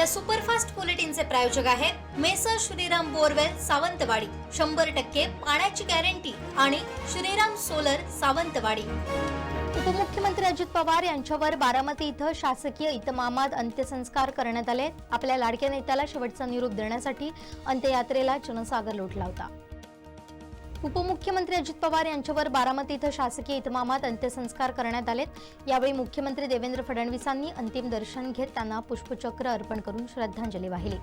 या सुपरफास्ट बुलेटिनचे प्रायोजक आहेत मेसर श्रीराम बोरवेल सावंतवाडी. शंभर टक्के पाण्याची गॅरंटी आणि श्रीराम सोलर सावंतवाडी. उपमुख्यमंत्री अजित पवार यांच्यावर बारामती इथं शासकीय इतमामात अंत्यसंस्कार करण्यात आले. आपल्या लाडक्या नेत्याला शेवटचा निरोप देण्यासाठी अंत्ययात्रेला जनसागर लोटला होता. उपमुख्यमंत्री अजित पवार यांच्यावर बारामती इथं शासकीय इतमामात अंत्यसंस्कार करण्यात आलेत. यावेळी मुख्यमंत्री देवेंद्र फडणवीसांनी अंतिम दर्शन घेत त्यांना पुष्पचक्र अर्पण करून श्रद्धांजली वाहिली.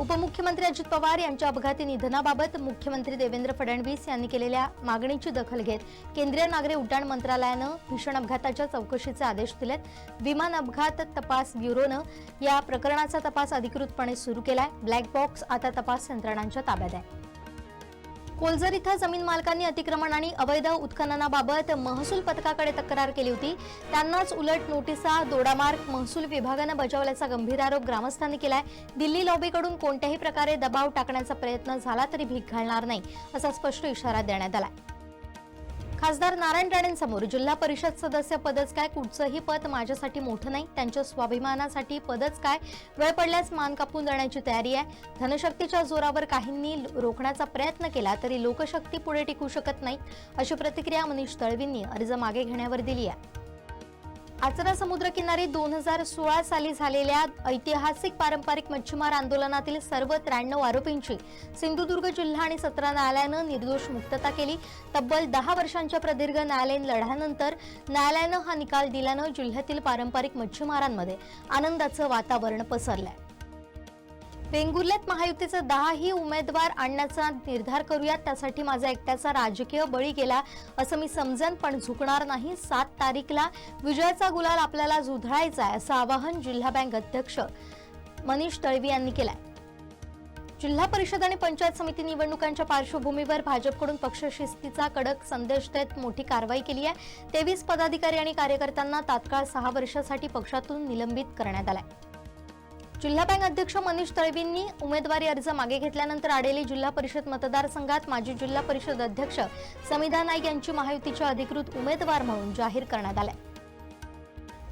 उपमुख्यमंत्री अजित पवार यांच्या अपघाती निधनाबाबत मुख्यमंत्री देवेंद्र फडणवीस यांनी केलेल्या मागणीची दखल घेत केंद्रीय नागरी उड्डाण मंत्रालयानं भीषण अपघाताच्या चौकशीचे आदेश दिलेत. विमान अपघात तपास ब्युरोनं या प्रकरणाचा तपास अधिकृतपणे सुरू केलाय. ब्लॅक बॉक्स आता तपास यंत्रणांच्या ताब्यात आहे. कोलजर इथं जमीन मालकांनी अतिक्रमण आणि अवैध उत्खननाबाबत महसूल पथकाकडे तक्रार केली होती. त्यांनाच उलट नोटिसा दोडामार्ग महसूल विभागानं बजावल्याचा गंभीर आरोप ग्रामस्थांनी केलाय. दिल्ली लॉबीकडून कोणत्याही प्रकारे दबाव टाकण्याचा प्रयत्न झाला तरी भीक घालणार नाही असा स्पष्ट इशारा देण्यात आलाय. खासदार नारायण राणेंसमोर जिल्हा परिषद सदस्य पदच काय? कुठचंही पद माझ्यासाठी मोठं नाही. त्यांच्या स्वाभिमानासाठी पदच काय? वेळ पडल्यास मान कापून देण्याची तयारी आहे. धनशक्तीच्या जोरावर काहींनी रोखण्याचा प्रयत्न केला तरी लोकशक्ती पुढे टिकू शकत नाही अशी प्रतिक्रिया मनीष तळवींनी अर्ज मागे घेण्यावर दिली आहे. आचरा समुद्रकिनारी दोन हजार सोळा साली झालेल्या ऐतिहासिक पारंपरिक मच्छीमार आंदोलनातील सर्व त्र्याण्णव आरोपींची सिंधुदुर्ग जिल्हा आणि सत्र न्यायालयानं निर्दोष मुक्तता केली. तब्बल दहा वर्षांच्या प्रदीर्घ न्यायालयीन लढ्यानंतर न्यायालयानं हा निकाल दिल्यानं जिल्ह्यातील पारंपरिक मच्छीमारांमध्ये आनंदाचं वातावरण पसरलंय. वेंगुर्ल्यात महायुतीचे दहाही उमेदवार आणण्याचा निर्धार करूयात. त्यासाठी माझा एकट्याचा राजकीय बळी गेला असं मी समजन पण झुकणार नाही. सात तारीखला विजयाचा गुलाल आपल्याला जुधळायचा आहे असं आवाहन जिल्हा बँक अध्यक्ष मनीष तळवी यांनी केलंय. जिल्हा परिषद आणि पंचायत समिती निवडणुकांच्या पार्श्वभूमीवर भाजपकडून पक्षशिस्तीचा कडक संदेश देत मोठी कारवाई केली आहे. तेवीस पदाधिकारी आणि कार्यकर्त्यांना तात्काळ सहा वर्षासाठी पक्षातून निलंबित करण्यात आलाय. जिल्हा बँक अध्यक्ष मनीष तळवींनी उमेदवारी अर्ज मागे घेतल्यानंतर आडेली जिल्हा परिषद मतदारसंघात माजी जिल्हा परिषद अध्यक्ष समिधा नाईक यांची महायुतीच्या अधिकृत उमेदवार म्हणून जाहीर करण्यात आल्या.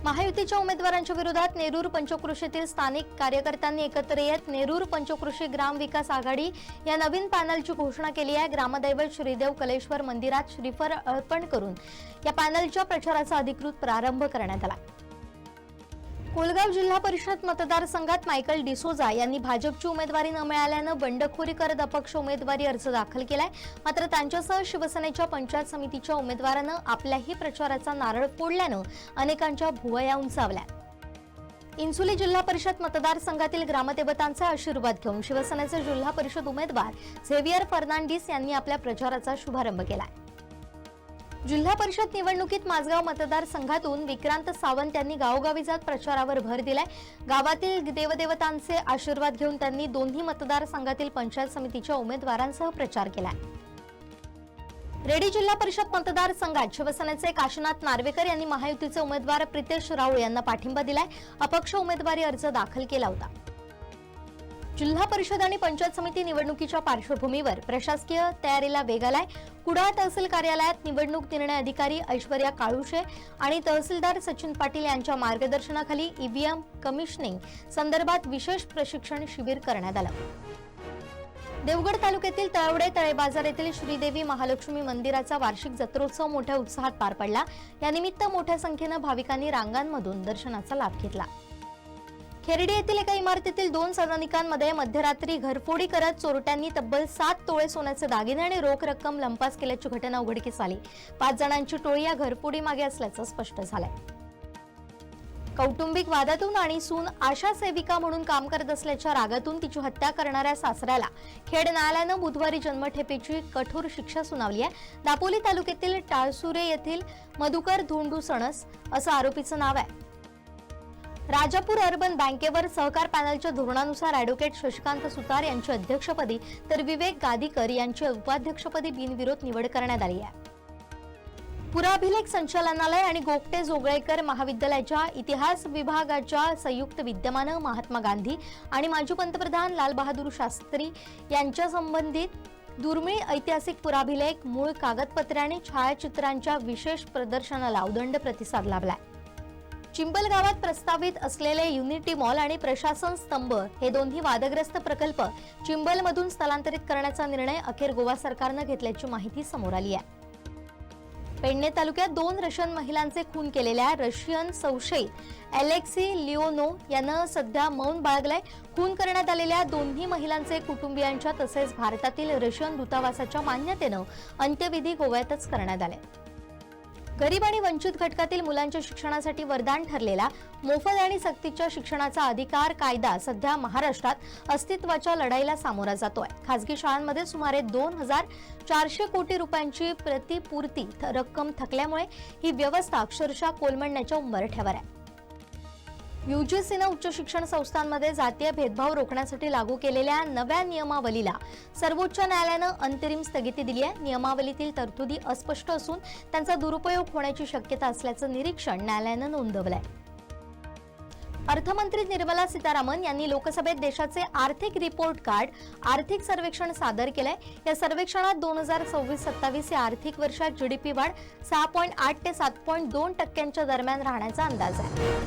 महायुतीच्या उमेदवारांच्या विरोधात नेरूर पंचकृषीतील स्थानिक कार्यकर्त्यांनी एकत्र येत नेरूर पंचकृषी ग्राम विकास आघाडी या नवीन पॅनलची घोषणा केली आहे. ग्रामदैवत श्रीदेव कलेश्वर मंदिरात श्रीफळ अर्पण करून या पॅनलच्या प्रचाराचा अधिकृत प्रारंभ करण्यात आला. कोलगाव जिल्हा परिषद मतदारसंघात मायकल डिसोजा यांनी भाजपची उमेदवारी न मिळाल्यानं बंडखोरी करत अपक्ष उमेदवारी अर्ज दाखल केलाय. मात्र त्यांच्यासह शिवसेनेच्या पंचायत समितीच्या उमेदवारानं आपल्याही प्रचाराचा नारळ फोडल्यानं अनेकांच्या भुवया उंचावल्या. इन्सुली जिल्हा परिषद मतदारसंघातील ग्रामदेवतांचा आशीर्वाद घेऊन शिवसेनेचे जिल्हा परिषद उमेदवार झेवियर फर्नांडिस यांनी आपल्या प्रचाराचा शुभारंभ केलाय. जिल्हा परिषद निवडणुकीत माझगाव मतदारसंघातून विक्रांत सावंत यांनी गावोगावी जात प्रचारावर भर दिलाय. गावातील देवदेवतांचे आशीर्वाद घेऊन त्यांनी दोन्ही मतदारसंघातील पंचायत समितीच्या उमेदवारांसह प्रचार केलाय. रेडी जिल्हा परिषद मतदारसंघात शिवसेनेचे काशीनाथ नार्वेकर यांनी महायुतीचे उमेदवार प्रितेश राऊळ यांना पाठिंबा दिलाय. अपक्ष उमेदवारी अर्ज दाखल केला होता. जिल्हा परिषद आणि पंचायत समिती निवडणुकीच्या पार्श्वभूमीवर प्रशासकीय तयारीला वेग आलाय. कुडाळ तहसील कार्यालयात निवडणूक निर्णय अधिकारी ऐश्वर्या काळुशे आणि तहसीलदार सचिन पाटील यांच्या मार्गदर्शनाखाली ईव्हीएम कमिशनिंग संदर्भात विशेष प्रशिक्षण शिबिर करण्यात आलं. देवगड तालुक्यातील तळवडे तळे बाजार येथील श्रीदेवी महालक्ष्मी मंदिराचा वार्षिक जत्रोत्सव मोठ्या उत्साहात पार पडला. यानिमित्त मोठ्या संख्येनं भाविकांनी रांगांमधून दर्शनाचा लाभ घेतला. खेरडी येथील एका इमारतीतील दोन सदनिकांमध्ये मध्यरात्री घरफोडी करत चोरट्यांनी तब्बल सात तोळे सोन्याचे दागिने आणि रोख रक्कम लंपास केल्याची घटना उघडकीस आली. पाच जणांची टोळी या घरफोडी मागे असल्याचं स्पष्ट झालंय. कौटुंबिक वादातून आणि सून आशा सेविका म्हणून काम करत असल्याच्या रागातून तिची हत्या करणाऱ्या सासऱ्याला खेड न्यायालयानं बुधवारी जन्मठेपेची कठोर शिक्षा सुनावली आहे. दापोली तालुक्यातील टाळसुरे येथील मधुकर धोंडू सणस असं आरोपीचं नाव आहे. राजापूर अर्बन बँकेवर सहकार पॅनलच्या धोरणानुसार अॅडव्होकेट शशिकांत सुतार यांच्या अध्यक्षपदी तर विवेक गादीकर यांच्या उपाध्यक्षपदी बिनविरोध निवड करण्यात आली आहे. पुराभिलेख संचालनालय आणि गोपटे जोगळेकर महाविद्यालयाच्या इतिहास विभागाच्या संयुक्त विद्यमानं महात्मा गांधी आणि माजी पंतप्रधान लालबहादूर शास्त्री यांच्या संबंधित दुर्मिळ ऐतिहासिक पुराभिलेख मूळ कागदपत्रे आणि छायाचित्रांच्या विशेष प्रदर्शनाला उदंड प्रतिसाद लाभलाय. चिंबल गावात प्रस्तावित असलेले युनिटी मॉल आणि प्रशासन स्तंभ हे दोन्ही वादग्रस्त प्रकल्प चिंबलमधून स्थलांतरित करण्याचा निर्णय अखेर गोवा सरकारनं घेतल्याची माहिती समोर आली आहे. पेडणे तालुक्यात दोन रशियन महिलांचे खून केलेल्या रशियन संशयित अलेक्सी लिओनो यानं सध्या मौन बाळगलाय. खून करण्यात आलेल्या दोन्ही महिलांचे कुटुंबियांच्या तसेच भारतातील रशियन दूतावासाच्या मान्यतेनं अंत्यविधी गोव्यातच करण्यात आले. गरीब आणि वंचित घटकातील मुलांच्या शिक्षणासाठी वरदान ठरलेला मोफत आणि सक्तीच्या शिक्षणाचा अधिकार कायदा सध्या महाराष्ट्रात अस्तित्वाच्या लढाईला सामोरा जातोय. खासगी शाळांमध्ये सुमारे दोन हजार चारशे कोटी रुपयांची प्रतिपूर्ती थ- रक्कम थकल्यामुळे ही व्यवस्था अक्षरशः कोलमडण्याच्या उंबरठ्यावर आहे. युजीसीनं उच्च शिक्षण संस्थांमध्ये जातीय भेदभाव रोखण्यासाठी लागू केलेल्या नव्या नियमावलीला सर्वोच्च न्यायालयानं अंतरिम स्थगिती दिली आहे. नियमावलीतील तरतुदी अस्पष्ट असून त्यांचा दुरुपयोग होण्याची शक्यता असल्याचं निरीक्षण न्यायालयानं आहे अर्थमंत्री निर्मला सीतारामन यांनी लोकसभेत देशाचे आर्थिक रिपोर्ट कार्ड आर्थिक सर्वेक्षण सादर केलंय. या सर्वेक्षणात दोन हजार सव्वीस सत्तावीस या आर्थिक वर्षात जीडीपी वाढ सहा पॉईंट आठ ते सात पॉईंट दोन टक्क्यांच्या दरम्यान राहण्याचा अंदाज आहे.